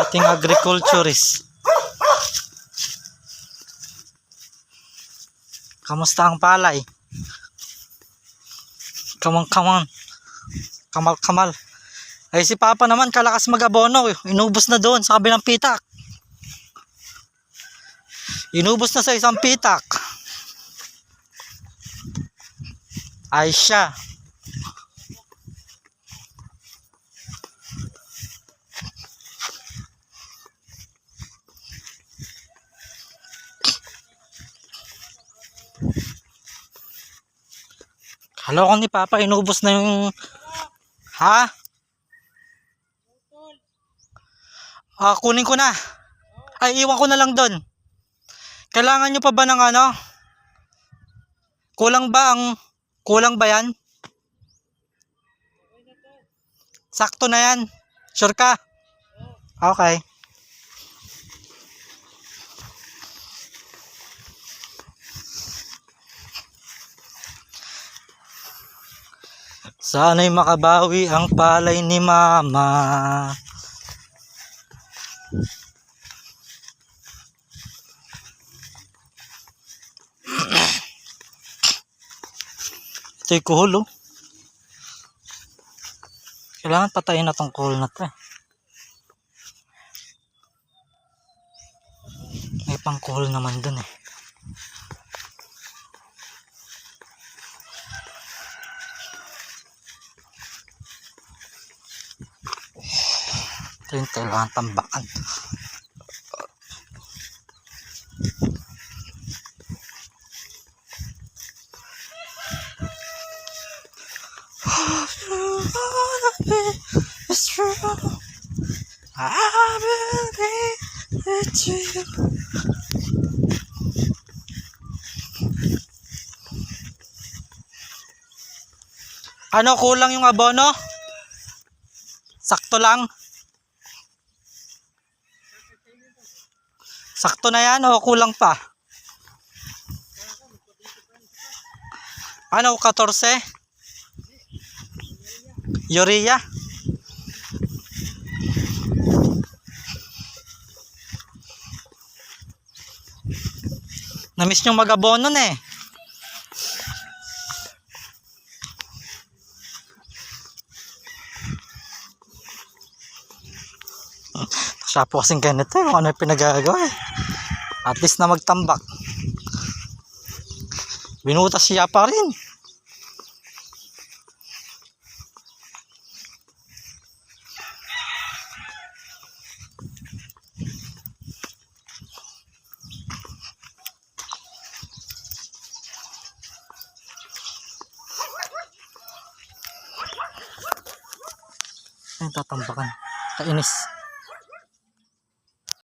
ating agriculturist. Kamusta ang palay? Come on. Kamal, kamal. Ay si Papa naman kalakas mag-abono. Inubos na doon sa kabilang pitak. Inubos na sa isang pitak. Ay siya. Halo ko ni Papa, inubos na yung... Ha? Ah, kunin ko na. Ay, iwan ko na lang doon. Kailangan nyo pa ba ng ano? Kulang ba ang... Kulang ba yan? Sakto na yan. Sure ka? Okay. Sana'y makabawi ang palay ni Mama. Ito'y kuhol oh. Kailangan patayin na tong kuhol na to eh. May pang naman dun eh. Ito yung kailangan tambakan. Ano kulang yung abono? Sakto lang. Sakto na yan o kulang pa? Ano, 14? Urea? Namiss nyo mag-abono na eh. Siya po kasing ganito eh, ano yung pinagagawa eh. At least na magtambak. Binutas siya pa rin. Ayun, tatambakan. Kainis.